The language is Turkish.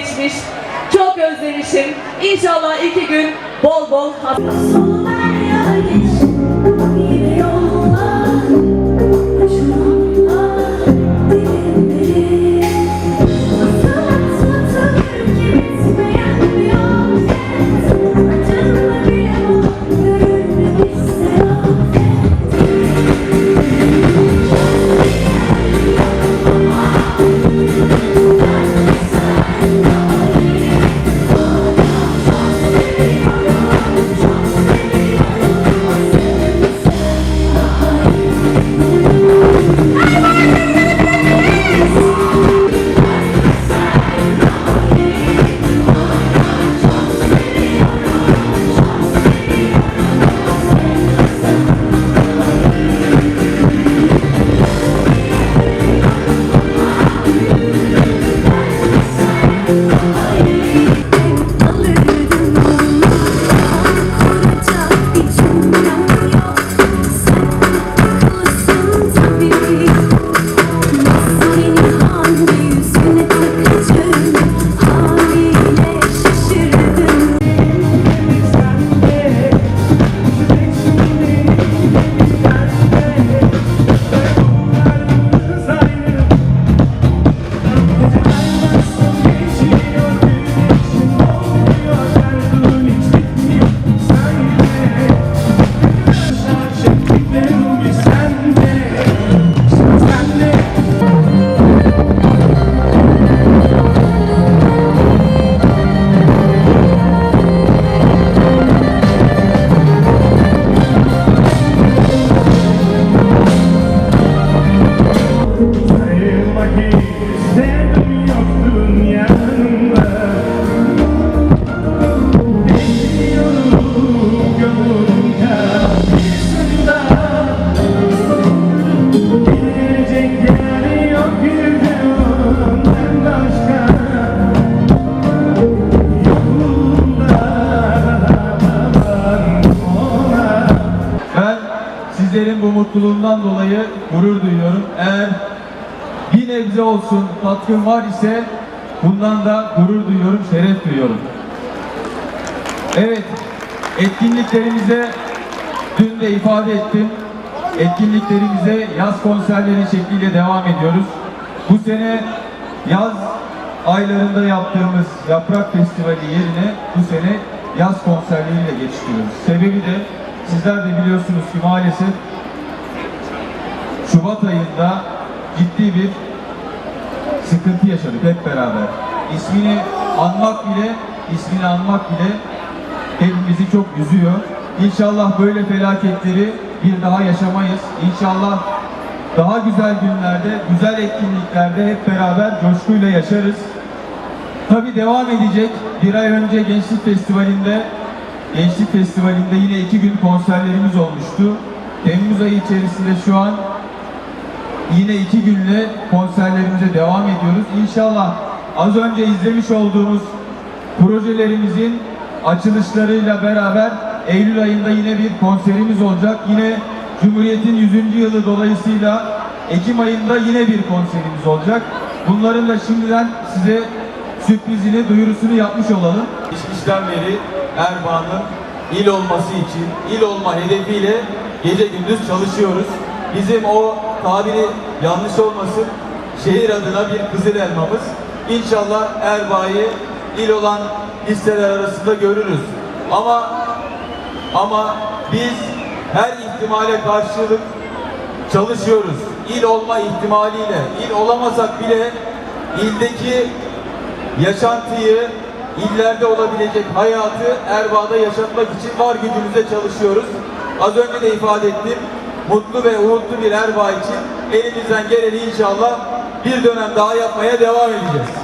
geçmiş. Çok özlemişim. İnşallah iki gün bol bol hasta. Sizlerin bu mutluluğundan dolayı gurur duyuyorum. Eğer bir nebze olsun katkım var ise bundan da gurur duyuyorum, şeref duyuyorum. Evet, etkinliklerimize dün de ifade ettim. Etkinliklerimize yaz konserleri şekliyle devam ediyoruz. Bu sene yaz aylarında yaptığımız Yaprak Festivali yerine bu sene yaz konserleriyle geçiştiriyoruz. Sebebi de sizler de biliyorsunuz ki maalesef Şubat ayında ciddi bir sıkıntı yaşadık hep beraber. İsmini anmak bile, ismini anmak bile hepimizi çok üzüyor. İnşallah böyle felaketleri bir daha yaşamayız. İnşallah daha güzel günlerde, güzel etkinliklerde hep beraber coşkuyla yaşarız. Tabii devam edecek. Bir ay önce Gençlik Festivali'nde Gençlik Festivali'nde yine iki gün konserlerimiz olmuştu. Temmuz ayı içerisinde şu an yine iki günle konserlerimize devam ediyoruz. İnşallah az önce izlemiş olduğumuz projelerimizin açılışlarıyla beraber Eylül ayında yine bir konserimiz olacak. Yine Cumhuriyet'in 100. yılı dolayısıyla Ekim ayında yine bir konserimiz olacak. Bunların da şimdiden size sürprizini, duyurusunu yapmış olalım. Geçmişten beri Erbaa'nın il olması için, il olma hedefiyle gece gündüz çalışıyoruz. Bizim o tabiri yanlış olmasın, şehir adına bir kızıl elmamız. İnşallah Erbaa'yı il olan listeler arasında görürüz. Ama ama biz her ihtimale karşılık çalışıyoruz. İl olma ihtimaliyle, il olamasak bile ildeki yaşantıyı, illerde olabilecek hayatı Erbaa'da yaşatmak için var gücümüzle çalışıyoruz. Az önce de ifade ettim. Mutlu ve umutlu bir Erbaa için elimizden geleni inşallah bir dönem daha yapmaya devam edeceğiz.